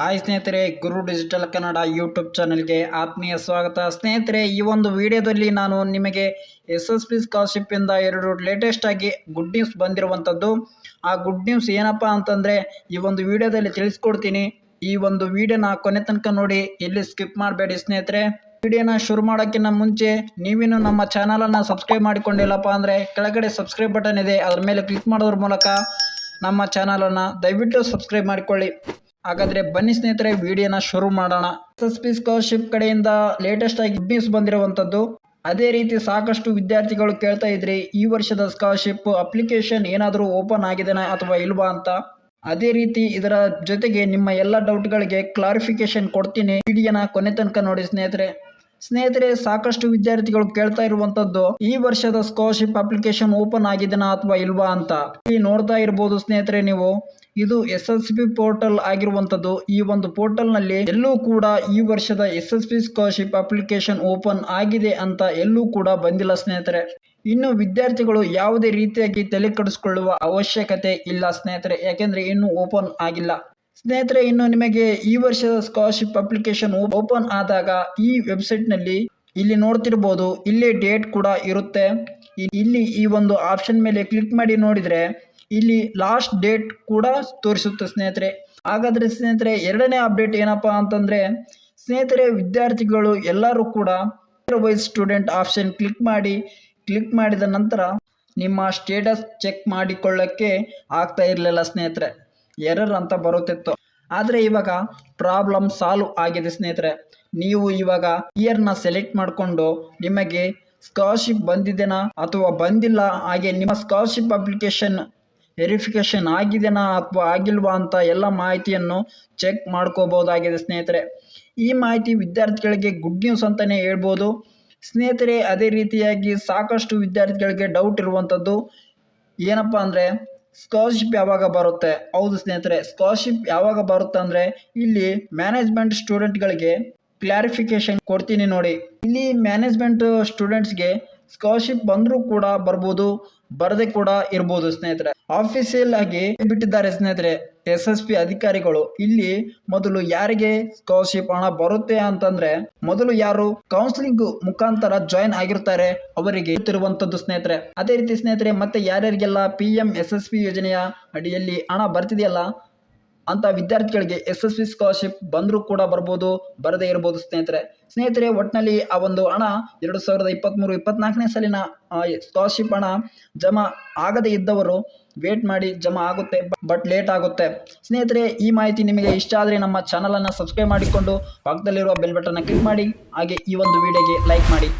Hi ಸ್ನೇಹಿತರೆ, ಗುರು digital Kannada YouTube ಚಾನಲ್ಗೆ ಆತ್ಮೀಯ ಸ್ವಾಗತ. ಸ್ನೇಹಿತರೆ, ಈ ಒಂದು ವಿಡಿಯೋದಲ್ಲಿ ನಾನು ನಿಮಗೆ ಎಸ್ ಎಸ್ ಪಿ ಸ್ಕಾಲರ್ಶಿಪ್ಪಿಂದ ಎರಡು ಲೇಟೆಸ್ಟ್ ಆಗಿ ಗುಡ್ ನ್ಯೂಸ್ ಬಂದಿರುವಂಥದ್ದು ಆ ಗುಡ್ ನ್ಯೂಸ್ ಏನಪ್ಪ ಅಂತಂದರೆ, ಈ ಒಂದು ವಿಡಿಯೋದಲ್ಲಿ ತಿಳಿಸ್ಕೊಡ್ತೀನಿ. ಈ ಒಂದು ವಿಡಿಯೋನ ಕೊನೆ ತನಕ ನೋಡಿ ಇಲ್ಲಿ ಸ್ಕಿಪ್ ಮಾಡಬೇಡಿ ಸ್ನೇಹಿತರೆ. ವಿಡಿಯೋನ ಶುರು ಮಾಡೋಕ್ಕಿಂತ ಮುಂಚೆ, ನೀವಿನ್ನು ನಮ್ಮ ಚಾನಲನ್ನು ಸಬ್ಸ್ಕ್ರೈಬ್ ಮಾಡಿಕೊಂಡಿಲ್ಲಪ್ಪ ಅಂದರೆ, ಕೆಳಗಡೆ ಸಬ್ಸ್ಕ್ರೈಬ್ ಬಟನ್ ಇದೆ. ಅದರ ಮೇಲೆ ಕ್ಲಿಕ್ ಮಾಡೋದ್ರ ಮೂಲಕ ನಮ್ಮ ಚಾನಲನ್ನು ದಯವಿಟ್ಟು ಸಬ್ಸ್ಕ್ರೈಬ್ ಮಾಡಿಕೊಳ್ಳಿ. ಹಾಗಾದರೆ ಬನ್ನಿ ಸ್ನೇಹಿತರೆ, ವಿಡಿಯೋನ ಶುರು ಮಾಡೋಣ. ಎಸ್ ಎಸ್ ಪಿ ಸ್ಕಾಲರ್ಶಿಪ್ ಕಡೆಯಿಂದ ಲೇಟೆಸ್ಟ್ ಆಗಿ ಬಿಸ್ ಬಂದಿರುವಂತದ್ದು. ಅದೇ ರೀತಿ ಸಾಕಷ್ಟು ವಿದ್ಯಾರ್ಥಿಗಳು ಕೇಳ್ತಾ ಇದ್ರಿ, ಈ ವರ್ಷದ ಸ್ಕಾಲರ್ಶಿಪ್ ಅಪ್ಲಿಕೇಶನ್ ಏನಾದರೂ ಓಪನ್ ಆಗಿದೆನಾ ಅಥವಾ ಇಲ್ವಾ ಅಂತ. ಅದೇ ರೀತಿ ಇದರ ಜೊತೆಗೆ ನಿಮ್ಮ ಎಲ್ಲ ಡೌಟ್ಗಳಿಗೆ ಕ್ಲಾರಿಫಿಕೇಶನ್ ಕೊಡ್ತೀನಿ. ವಿಡಿಯೋನ ಕೊನೆ ತನಕ ನೋಡಿ ಸ್ನೇಹಿತರೆ. ಸ್ನೇಹಿತರೆ, ಸಾಕಷ್ಟು ವಿದ್ಯಾರ್ಥಿಗಳು ಕೇಳ್ತಾ ಇರುವಂತದ್ದು, ಈ ವರ್ಷದ ಸ್ಕಾಲರ್ಶಿಪ್ ಅಪ್ಲಿಕೇಶನ್ ಓಪನ್ ಆಗಿದೆನಾ ಅಥವಾ ಇಲ್ವಾ ಅಂತ. ಇಲ್ಲಿ ನೋಡ್ತಾ ಇರಬಹುದು ಸ್ನೇಹಿತರೆ ನೀವು, ಇದು ಎಸ್ ಎಸ್ ಪಿ ಪೋರ್ಟಲ್ ಆಗಿರುವಂತದ್ದು. ಈ ಒಂದು ಪೋರ್ಟಲ್ನಲ್ಲಿ ಎಲ್ಲೂ ಕೂಡ ಈ ವರ್ಷದ S S P scholarship application open ಆಗಿದೆ ಅಂತ ಎಲ್ಲೂ ಕೂಡ ಬಂದಿಲ್ಲ ಸ್ನೇಹಿತರೆ. ಇನ್ನು ವಿದ್ಯಾರ್ಥಿಗಳು ಯಾವುದೇ ರೀತಿಯಾಗಿ ತಲೆ ಅವಶ್ಯಕತೆ ಇಲ್ಲ ಸ್ನೇಹಿತರೆ. ಯಾಕೆಂದ್ರೆ ಇನ್ನೂ ಓಪನ್ ಆಗಿಲ್ಲ. ಸ್ನೇಹಿತರೆ, ಇನ್ನು ನಿಮಗೆ ಈ ವರ್ಷದ ಸ್ಕಾಲರ್ಶಿಪ್ ಅಪ್ಲಿಕೇಶನ್ ಓಪನ್ ಆದಾಗ ಈ ವೆಬ್ಸೈಟ್ನಲ್ಲಿ ಇಲ್ಲಿ ನೋಡ್ತಿರ್ಬೋದು, ಇಲ್ಲಿ ಡೇಟ್ ಕೂಡ ಇರುತ್ತೆ. ಇಲ್ಲಿ ಈ ಒಂದು ಆಪ್ಷನ್ ಮೇಲೆ ಕ್ಲಿಕ್ ಮಾಡಿ ನೋಡಿದರೆ ಇಲ್ಲಿ ಲಾಸ್ಟ್ ಡೇಟ್ ಕೂಡ ತೋರಿಸುತ್ತೆ ಸ್ನೇಹಿತರೆ. ಹಾಗಾದರೆ ಸ್ನೇಹಿತರೆ, ಎರಡನೇ ಅಪ್ಡೇಟ್ ಏನಪ್ಪ ಅಂತಂದರೆ, ಸ್ನೇಹಿತರೆ, ವಿದ್ಯಾರ್ಥಿಗಳು ಎಲ್ಲರೂ ಕೂಡ ವೈಸ್ ಸ್ಟೂಡೆಂಟ್ ಆಪ್ಷನ್ ಕ್ಲಿಕ್ ಮಾಡಿ ಕ್ಲಿಕ್ ಮಾಡಿದ ನಂತರ ನಿಮ್ಮ ಸ್ಟೇಟಸ್ ಚೆಕ್ ಮಾಡಿಕೊಳ್ಳೋಕ್ಕೆ ಆಗ್ತಾ ಇರಲಿಲ್ಲ ಸ್ನೇಹಿತರೆ. ಎರರ್ ಅಂತ ಬರುತ್ತಿತ್ತು. ಆದರೆ ಇವಾಗ ಪ್ರಾಬ್ಲಮ್ ಸಾಲ್ವ್ ಆಗಿದೆ ಸ್ನೇಹಿತರೆ. ನೀವು ಇವಾಗ ಇಯರ್ನ ಸೆಲೆಕ್ಟ್ ಮಾಡಿಕೊಂಡು ನಿಮಗೆ ಸ್ಕಾಲರ್ಶಿಪ್ ಬಂದಿದೆನಾ ಅಥವಾ ಬಂದಿಲ್ಲ, ಹಾಗೆ ನಿಮ್ಮ ಸ್ಕಾಲರ್ಶಿಪ್ ಅಪ್ಲಿಕೇಶನ್ ವೆರಿಫಿಕೇಶನ್ ಆಗಿದೆನಾ ಅಥವಾ ಆಗಿಲ್ವಾ ಅಂತ ಎಲ್ಲ ಮಾಹಿತಿಯನ್ನು ಚೆಕ್ ಮಾಡ್ಕೋಬಹುದಾಗಿದೆ ಸ್ನೇಹಿತರೆ. ಈ ಮಾಹಿತಿ ವಿದ್ಯಾರ್ಥಿಗಳಿಗೆ ಗುಡ್ ನ್ಯೂಸ್ ಅಂತಲೇ ಹೇಳ್ಬೋದು. ಸ್ನೇಹಿತರೆ, ಅದೇ ರೀತಿಯಾಗಿ ಸಾಕಷ್ಟು ವಿದ್ಯಾರ್ಥಿಗಳಿಗೆ ಡೌಟ್ ಇರುವಂಥದ್ದು ಏನಪ್ಪ ಅಂದರೆ ಸ್ಕಾಲರ್ಶಿಪ್ ಯಾವಾಗ ಬರುತ್ತೆ? ಹೌದು ಸ್ನೇಹಿತರೆ, ಸ್ಕಾಲರ್ಶಿಪ್ ಯಾವಾಗ ಬರುತ್ತೆ ಅಂದರೆ ಇಲ್ಲಿ ಮ್ಯಾನೇಜ್ಮೆಂಟ್ ಸ್ಟೂಡೆಂಟ್ಗಳಿಗೆ ಕ್ಲಾರಿಫಿಕೇಶನ್ ಕೊಡ್ತೀನಿ ನೋಡಿ. ಇಲ್ಲಿ ಮ್ಯಾನೇಜ್ಮೆಂಟ್ ಸ್ಟೂಡೆಂಟ್ಸ್ಗೆ ಸ್ಕಾಲರ್ಶಿಪ್ ಬಂದರೂ ಕೂಡ ಬರ್ಬೋದು, ಬರದೆ ಕೂಡ ಇರ್ಬೋದು ಸ್ನೇಹಿತರೆ. ಆಫೀಸಿಯಲ್ ಆಗಿ ಬಿಟ್ಟಿದ್ದಾರೆ ಸ್ನೇಹಿತರೆ. ಎಸ್ ಪಿ ಅಧಿಕಾರಿಗಳು, ಇಲ್ಲಿ ಮೊದಲು ಯಾರಿಗೆ ಸ್ಕಾಲರ್ಶಿಪ್ ಹಣ ಬರುತ್ತೆ ಅಂತಂದ್ರೆ, ಮೊದಲು ಯಾರು ಕೌನ್ಸಿಲಿಂಗ್ ಮುಖಾಂತರ ಜಾಯಿನ್ ಆಗಿರ್ತಾರೆ, ಅವರಿಗೆ ಇರುವಂತದ್ದು ಸ್ನೇಹಿತರೆ. ಅದೇ ರೀತಿ ಸ್ನೇಹಿತರೆ, ಮತ್ತೆ ಯಾರ್ಯಾರಿಗೆಲ್ಲ P M S S P ಯೋಜನೆಯ ಅಡಿಯಲ್ಲಿ ಹಣ ಬರ್ತಿದೆಯಲ್ಲ ಅಂತ ವಿದ್ಯಾರ್ಥಿಗಳಿಗೆ ಎಸ್ ಎಸ್ ವಿ ಸ್ಕಾಲರ್ಶಿಪ್ ಬಂದರೂ ಕೂಡ ಬರ್ಬೋದು, ಬರದೇ ಇರ್ಬೋದು ಸ್ನೇಹಿತರೆ. ಸ್ನೇಹಿತರೆ ಒಟ್ಟಿನಲ್ಲಿ ಆ ಒಂದು ಹಣ ಎರಡು ಸಾವಿರದ ಇಪ್ಪತ್ತ್ಮೂರು ಇಪ್ಪತ್ನಾಲ್ಕನೇ ಸಾಲಿನ ಸ್ಕಾಲರ್ಶಿಪ್ ಹಣ ಜಮಾ ಆಗದೇ ಇದ್ದವರು ವೇಟ್ ಮಾಡಿ ಜಮಾ ಆಗುತ್ತೆ, ಬಟ್ ಲೇಟ್ ಆಗುತ್ತೆ. ಸ್ನೇಹಿತರೆ, ಈ ಮಾಹಿತಿ ನಿಮಗೆ ಇಷ್ಟ ಆದರೆ ನಮ್ಮ ಚಾನಲನ್ನು ಸಬ್ಸ್ಕ್ರೈಬ್ ಮಾಡಿಕೊಂಡು ಪಕ್ಕದಲ್ಲಿರುವ ಬೆಲ್ ಬಟನ್ನ ಕ್ಲಿಕ್ ಮಾಡಿ, ಹಾಗೆ ಈ ಒಂದು ವಿಡಿಯೋಗೆ ಲೈಕ್ ಮಾಡಿ.